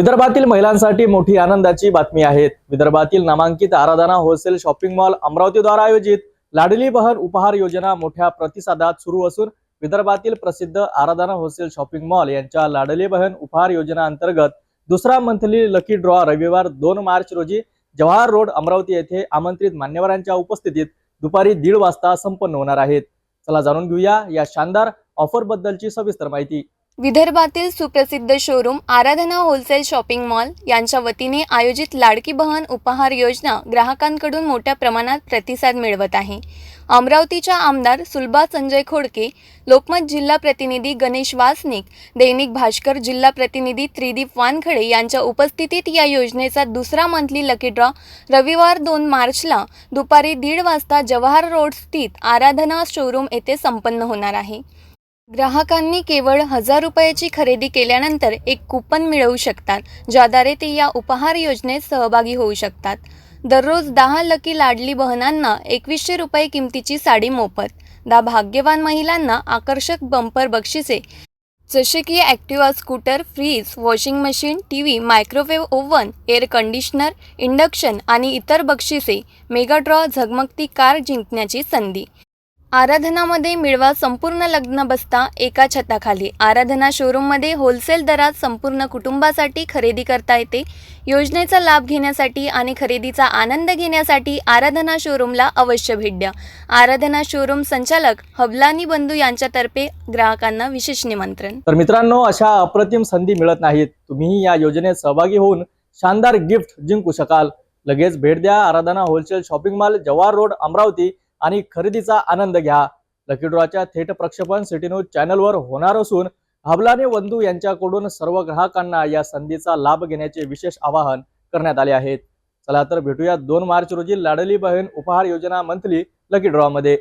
विदर्भातील महिलांसाठी मोठी आनंदाची बातमी आहे. विदर्भातील नामांकित आराधना होलसेल शॉपिंग मॉल अमरावतीद्वारा आयोजित लाडली बहन उपहार योजना मोठ्या प्रतिसादात सुरू असून विदर्भातील प्रसिद्ध आराधना होलसेल शॉपिंग मॉल यांच्या लाडली बहन उपहार योजना अंतर्गत दुसरा मंथली लकी ड्रॉ रविवार दोन मार्च रोजी जवाहर रोड अमरावती येथे आमंत्रित मान्यवरांच्या उपस्थितीत दुपारी दीड वाजता संपन्न होणार आहेत. चला जाणून घेऊया या शानदार ऑफर बद्दलची सविस्तर माहिती. विदर्भातील सुप्रसिद्ध showroom Aradhana wholesale shopping mall यांच्या वतीने आयोजित लाडकी बहन उपहार योजना ग्राहकांकडून मोठ्या प्रमाणात प्रतिसाद मिळवत आहे. अमरावतीच्या आमदार सुलभा संजय खोडके लोकमत जिल्हा प्रतिनिधी गणेश वासनिक दैनिक भास्कर जिल्हा प्रतिनिधी त्रिदीप वानखडे यांच्या उपस्थितीत या योजनेचा दुसरा मंथली लकी ड्रॉ रविवार दोन मार्चला दुपारी दीड वाजता जवाहर रोड स्थित आराधना शोरूम येथे संपन्न होणार आहे. ग्राहकांनी केवळ हजार रुपयाची खरेदी केल्यानंतर एक कुपन मिळवू शकतात ज्याद्वारे ते या उपहार योजनेत सहभागी होऊ शकतात. दररोज दहा लकी लाडली बहनांना एकवीसशे रुपये किमतीची साडी मोफत. दहा भाग्यवान महिलांना आकर्षक बंपर बक्षिसे. जसे की Activa scooter fridge washing machine T V microwave oven air conditioner induction आणि इतर बक्षिसे मेगा ड्रॉ झगमगती कार जिंकण्याची संधी. आराधनामध्ये मिळवा संपूर्ण लग्न बसता एका छताखाली. आराधना शोरूममध्ये होलसेल दरात संपूर्ण कुटुंबासाठी खरेदी करता येते. योजनेचा लाभ घेण्यासाठी आणि खरेदीचा आनंद घेण्यासाठी आराधना शोरूमला अवश्य भेट द्या. आराधना शोरूम संचालक हबलानी बंधू यांच्यातर्फे ग्राहकांना विशेष निमंत्रण. तर मित्रांनो अशा अप्रतिम संधी मिळत नाहीत. तुम्ही या योजनेत सहभागी होऊन शानदार गिफ्ट जिंकू शकाल. लगेच भेट द्या Aradhana wholesale shopping mall Jawahar road Amravati. आणि खरेदीचा आनंद घ्या. लकी ड्रॉच्या थेट प्रक्षेपण सिटी न्यूज चॅनलवर होणार असून हबलाने बंधू यांच्याकडून सर्व ग्राहकांना या संधीचा लाभ घेण्याचे विशेष आवाहन करण्यात आले आहेत. चला तर भेटूया दोन मार्च रोजी लाडली बहीण उपहार योजना मंथली लकी ड्रॉ मध्ये.